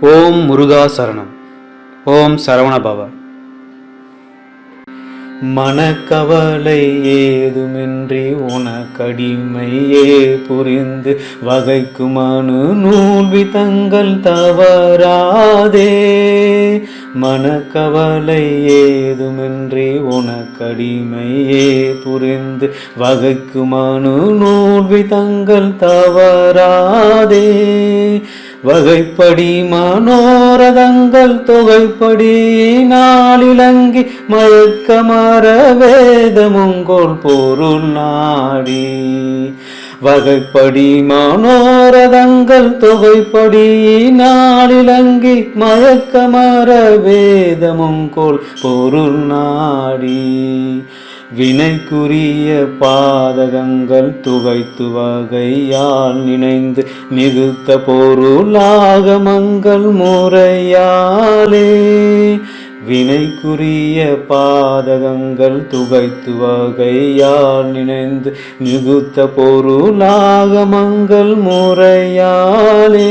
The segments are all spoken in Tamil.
ஓம் முருகா சரணம். ஓம் சரவணபவ. மனக்கவலை ஏதுமின்றி உனக்கடிமையே புரிந்து வகைக்குமானு நூல்வி தங்கள் தவறாதே. மனக்கவலை ஏதுமின்றி உனக்கடிமையே புரிந்து வகைக்குமானு நூல்வி தங்கள் தவறாதே. வகைப்படி மனோரதங்கள் தொகைப்படி நாளிலங்கி மயக்க மர வேதமுங்கோல் பொருள் நாடி. வகைப்படி மனோரதங்கள் தொகைப்படி நாளிலங்கி மயக்க மர வேதமுங்கோல் பொருள் நாடி. வினைக்குரிய பாதகங்கள் துவைத்து வகையால் நினைந்து நிறுத்த பொருளாகமங்கள் முறையாலே. வினைக்குரிய பாதகங்கள் துகைத்து வகையால் நினைந்து நிகுத்த பொருளாகமங்கள் முறையாலே.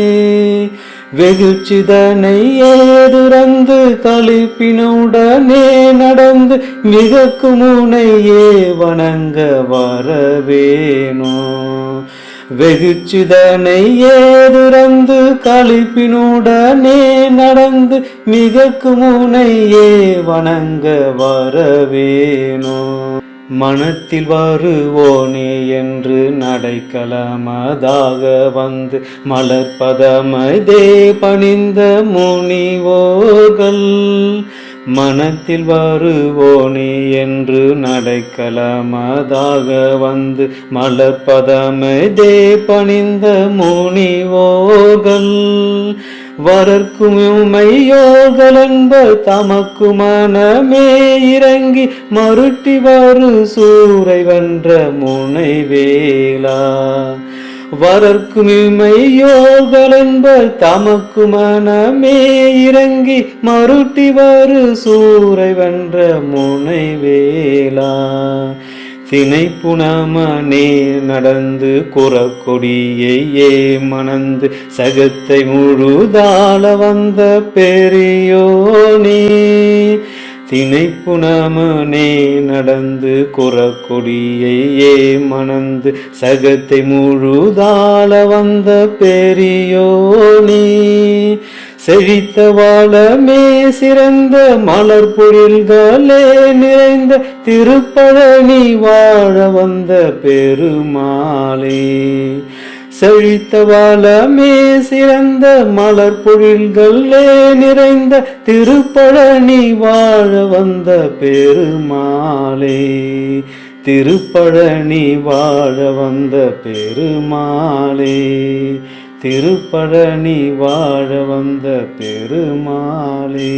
வெகுச்சிதனை ஏதுரந்து தளிப்பினுடனே நடந்து மிகக்கு முனையே வணங்க வரவேணோ வெகுச்சிதனை ஏதுரந்து கழிப்பினுடனே நடந்து மிகக்கு முனையே வணங்க வரவேணோ மனத்தில் வருவோனே என்று நடைக்கலமதாக வந்து மலர்பதமதே பணிந்த முனிவோர்கள். மனத்தில் வருவோனே என்று நடைக்கலமதாக வந்து மலர்பதமதே பணிந்த முனிவோர்கள். வரர்க்கும் உமையோர்கள் என்ப தமக்கு மனமே இறங்கி மருட்டி வரு சூரை வென்ற முனை வேளா வரர்க்கும் இமையோர்கள் தமக்கு மனமே இறங்கி மருட்டி வரு சூரை வென்ற முனை வேளா நடந்து குறக்கொடியை ஏ மணந்து சகத்தை முழுதாள வந்த பெரியோனே. திணைப்புணமனே நடந்து குறக்கொடியை ஏ மணந்து சகத்தை முழுதாள வந்த பெரியோனே. செழித்த வாழமே சிறந்த மலர் பொழில்களே நிறைந்த திருப்பழனி வாழ வந்த பெருமாளே. செழித்த வாழமே சிறந்த மலர் பொழில்களே நிறைந்த திருப்பழனி வாழ வந்த பெருமாளே. திருப்பழனி வாழ வந்த பெருமாளே. திருப்பழனி வாழ வந்த பெருமாளே.